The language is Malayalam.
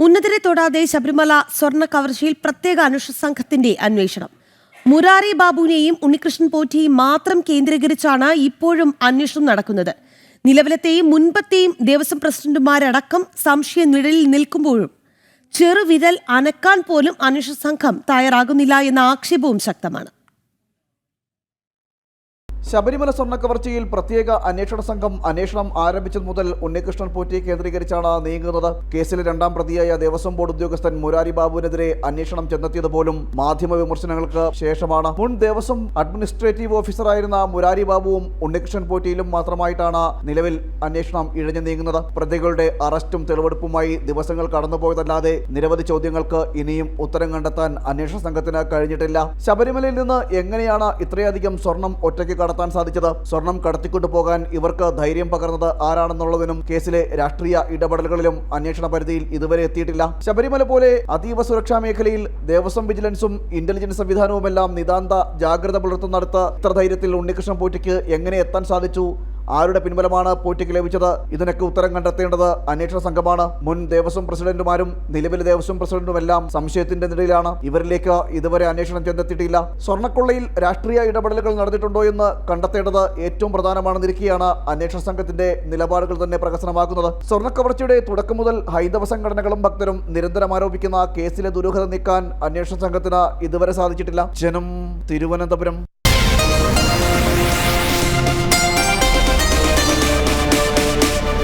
ഉന്നതരെ തൊടാതെ ശബരിമല സ്വർണ കവർച്ചയിൽ പ്രത്യേക അന്വേഷണ സംഘത്തിന്റെ അന്വേഷണം. മുരാരി ബാബുവിനെയും ഉണ്ണികൃഷ്ണൻ പോറ്റിയെയും മാത്രം കേന്ദ്രീകരിച്ചാണ് ഇപ്പോഴും അന്വേഷണം നടക്കുന്നത്. നിലവിലത്തെയും മുൻപത്തെയും ദേവസ്വം പ്രസിഡന്റുമാരടക്കം സംശയ നിഴലിൽ നിൽക്കുമ്പോഴും ചെറുവിരൽ അനക്കാൻ പോലും അന്വേഷണ സംഘം തയ്യാറാകുന്നില്ല എന്ന ആക്ഷേപവും ശക്തമാണ്. ശബരിമല സ്വർണക്കവർച്ചയിൽ പ്രത്യേക അന്വേഷണ സംഘം അന്വേഷണം ആരംഭിച്ചത് മുതൽ ഉണ്ണികൃഷ്ണൻ പോറ്റിയെ കേന്ദ്രീകരിച്ചാണ് നീങ്ങുന്നത്. കേസിലെ രണ്ടാം പ്രതിയായ ദേവസ്വം ബോർഡ് ഉദ്യോഗസ്ഥൻ മുരാരി ബാബുവിനെതിരെ അന്വേഷണം ചെന്നെത്തിയത് പോലും മാധ്യമ വിമർശനങ്ങൾക്ക് ശേഷമാണ്. മുൻ ദേവസ്വം അഡ്മിനിസ്ട്രേറ്റീവ് ഓഫീസറായിരുന്ന മുരാരി ബാബുവും ഉണ്ണികൃഷ്ണൻ പോറ്റിയിലും മാത്രമായിട്ടാണ് നിലവിൽ അന്വേഷണം ഇഴഞ്ഞു നീങ്ങുന്നത്. പ്രതികളുടെ അറസ്റ്റും തെളിവെടുപ്പുമായി ദിവസങ്ങൾ കടന്നുപോയതല്ലാതെ നിരവധി ചോദ്യങ്ങൾക്ക് ഇനിയും ഉത്തരം കണ്ടെത്താൻ അന്വേഷണ സംഘത്തിന് കഴിഞ്ഞിട്ടില്ല. ശബരിമലയിൽ നിന്ന് എങ്ങനെയാണ് ഇത്രയധികം സ്വർണം ഒറ്റയ്ക്ക് കടത്താൻ സാധിച്ചത്? സ്വർണം കടത്തിക്കൊണ്ടു പോകാൻ ഇവർക്ക് ധൈര്യം പകർന്നത് ആരാണെന്നുള്ളതിനും കേസിലെ രാഷ്ട്രീയ ഇടപെടലുകളിലും അന്വേഷണ പരിധിയിൽ ഇതുവരെ എത്തിയിട്ടില്ല. ശബരിമല പോലെ അതീവ സുരക്ഷാ മേഖലയിൽ ദേവസ്വം വിജിലൻസും ഇന്റലിജൻസ് സംവിധാനവുമെല്ലാം നിതാന്ത ജാഗ്രത പുലർത്തുന്നിടത്ത് ഇത്ര ധൈര്യത്തിൽ ഉണ്ണികൃഷ്ണൻ പോറ്റിക്ക് എങ്ങനെ എത്താൻ സാധിച്ചു? ആരുടെ പിൻബലമാണ് പോറ്റിക്ക് ലഭിച്ചത്? ഇതിനൊക്കെ ഉത്തരം കണ്ടെത്തേണ്ടത് അന്വേഷണ സംഘമാണ്. മുൻ ദേവസ്വം പ്രസിഡന്റുമാരും നിലവിലെ ദേവസ്വം പ്രസിഡന്റുമെല്ലാം സംശയത്തിന്റെ നിലയിലാണ് ഇവരിലേക്ക് ഇതുവരെ അന്വേഷണം ചെന്നെത്തിയിട്ടില്ല. സ്വർണക്കൊള്ളയിൽ രാഷ്ട്രീയ ഇടപെടലുകൾ നടന്നിട്ടുണ്ടോ എന്ന് കണ്ടെത്തേണ്ടത് ഏറ്റവും പ്രധാനമാണെന്നിരിക്കെയാണ് അന്വേഷണ സംഘത്തിന്റെ നിലപാടുകൾ തന്നെ പ്രകസനമാക്കുന്നത് സ്വർണക്കവർച്ചയുടെ തുടക്കം മുതൽ ഹൈന്ദവ സംഘടനകളും ഭക്തരും നിരന്തരം ആരോപിക്കുന്ന കേസിലെ ദുരൂഹത നീക്കാൻ അന്വേഷണ സംഘത്തിന് ഇതുവരെ സാധിച്ചിട്ടില്ല. ജനം തിരുവനന്തപുരം.